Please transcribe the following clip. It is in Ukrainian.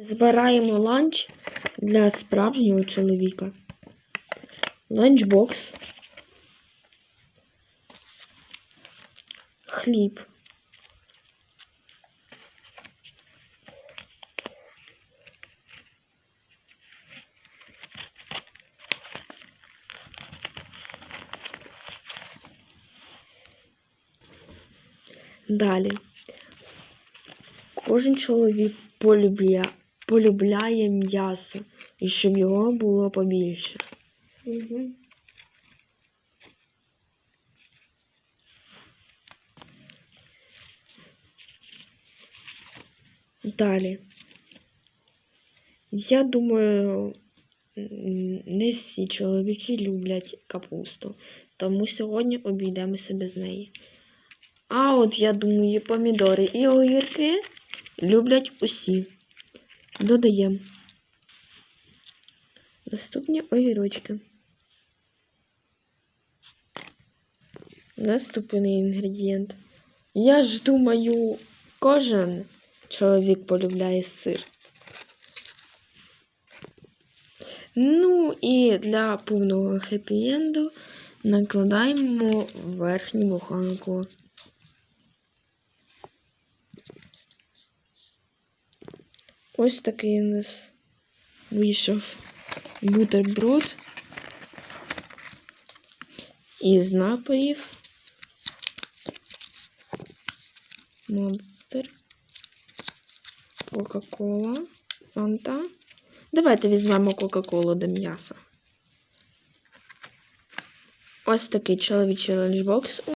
Збираємо ланч для справжнього чоловіка. Ланчбокс. Хліб. Далі. Кожен чоловік полюбля... полюбляє м'ясо, і щоб його було побільше. Угу. Далі. Я думаю, не всі чоловіки люблять капусту, тому сьогодні обійдемося без неї. А от я думаю, помідори і огірки люблять усі. Додаємо. Наступні огірочки. Наступний інгредієнт. Я ж думаю, кожен чоловік полюбляє сир. Ну і для повного хеппі-енду накладаємо верхню буханку. Ось такий у нас вийшов бутерброд із напоїв. Монстер. Кока-кола. Фанта. Давайте візьмемо Кока-Колу до м'яса. Ось такий чоловічий ланчбокс